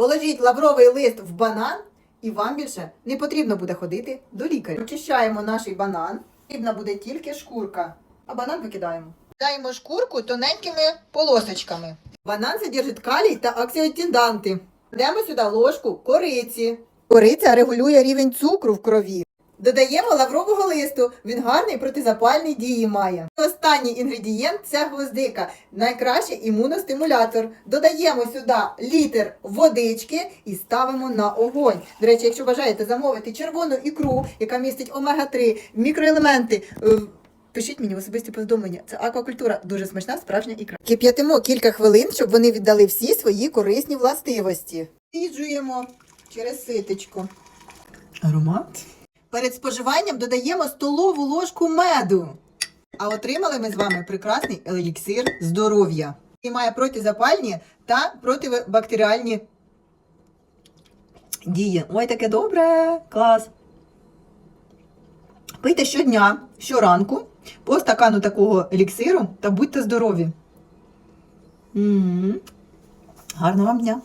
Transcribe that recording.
Положіть лавровий лист в банан, і вам більше не потрібно буде ходити до лікаря. Очищаємо наш банан. Потрібна буде тільки шкурка, а банан викидаємо. Даємо шкурку тоненькими полосочками. Банан содержить калій та оксиотинданти. Додаємо сюди ложку кориці. Кориця регулює рівень цукру в крові. Додаємо лаврового листу. Він гарний протизапальний дії має. Останній інгредієнт це гвоздика, найкращий імуностимулятор. Додаємо сюди літр водички і ставимо на огонь. До речі, якщо бажаєте замовити червону ікру, яка містить омега-3, мікроелементи. е, Пишіть мені в особисті повідомлення. Це аквакультура, дуже смачна справжня ікра. Кип'ятимо кілька хвилин, щоб вони віддали всі свої корисні властивості. Сіджуємо через ситечко. Аромат. Перед споживанням додаємо столову ложку меду. А отримали ми з вами прекрасний еліксир здоров'я. Який має протизапальні та протибактеріальні дії. Ой, таке добре! Клас! Пийте щодня, щоранку, по стакану такого еліксиру та будьте здорові. М. Гарного вам дня!